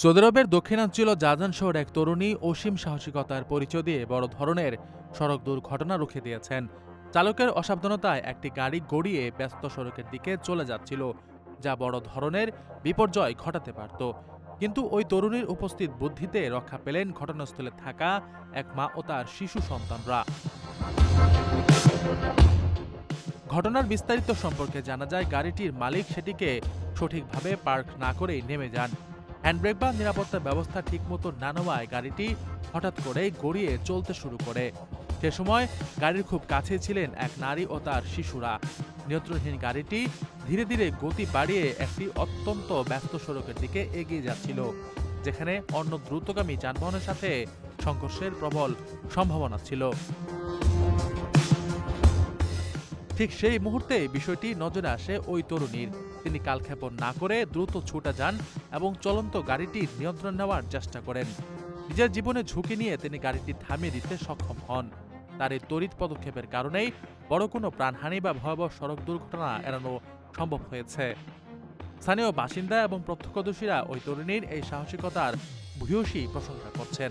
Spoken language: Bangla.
সৌদি আরবের দক্ষিণাঞ্চল জাজান শহর এক তরুণী অসীম সাহসিকতার পরিচয় দিয়ে বড় ধরনের সড়ক দুর্ঘটনা রুখে দিয়েছেন। চালকের অসাবধানতায় একটি গাড়ি গড়িয়ে ব্যস্ত সড়কের দিকে চলে যাচ্ছিল, যা বড় ধরনের বিপর্যয় ঘটাতে পারত। কিন্তু ওই তরুণীর উপস্থিত বুদ্ধিতে রক্ষা পেলেন ঘটনাস্থলে থাকা এক মা ও তার শিশু সন্তানরা। ঘটনার বিস্তারিত সম্পর্কে জানা যায়, গাড়িটির মালিক সেটিকে সঠিকভাবে পার্ক না করেই নেমে যান। হ্যান্ডব্রেক বা নিরাপত্তা ব্যবস্থা ঠিকমতো না নেওয়ায় গাড়িটি হঠাৎ করেই গড়িয়ে চলতে শুরু করে। সে সময় গাড়ির খুব কাছে ছিলেন এক নারী ও তার শিশুরা। নিয়ন্ত্রণহীন গাড়িটি ধীরে ধীরে গতি বাড়িয়ে একটি অত্যন্ত ব্যস্ত সড়কের দিকে এগিয়ে যাচ্ছিল, যেখানে অন্য দ্রুতগামী যানবাহনের সাথে সংঘর্ষের প্রবল সম্ভাবনা ছিল। ঠিক সেই মুহূর্তে বিষয়টি নজরে আসে ওই তরুণীর। তিনি কালক্ষেপণ না করে দ্রুত ছুটে যান এবং চলন্ত গাড়িটির নিয়ন্ত্রণ নেওয়ার চেষ্টা করেন। নিজের জীবনে ঝুঁকি নিয়ে তিনি গাড়িটি থামিয়ে দিতে সক্ষম হন। তার এই তড়িৎ পদক্ষেপের কারণেই বড় কোনো প্রাণহানি বা ভয়াবহ সড়ক দুর্ঘটনা এড়ানো সম্ভব হয়েছে। স্থানীয় বাসিন্দা এবং প্রত্যক্ষদর্শীরা ওই তরুণীর এই সাহসিকতার ভূয়সী প্রশংসা করছেন।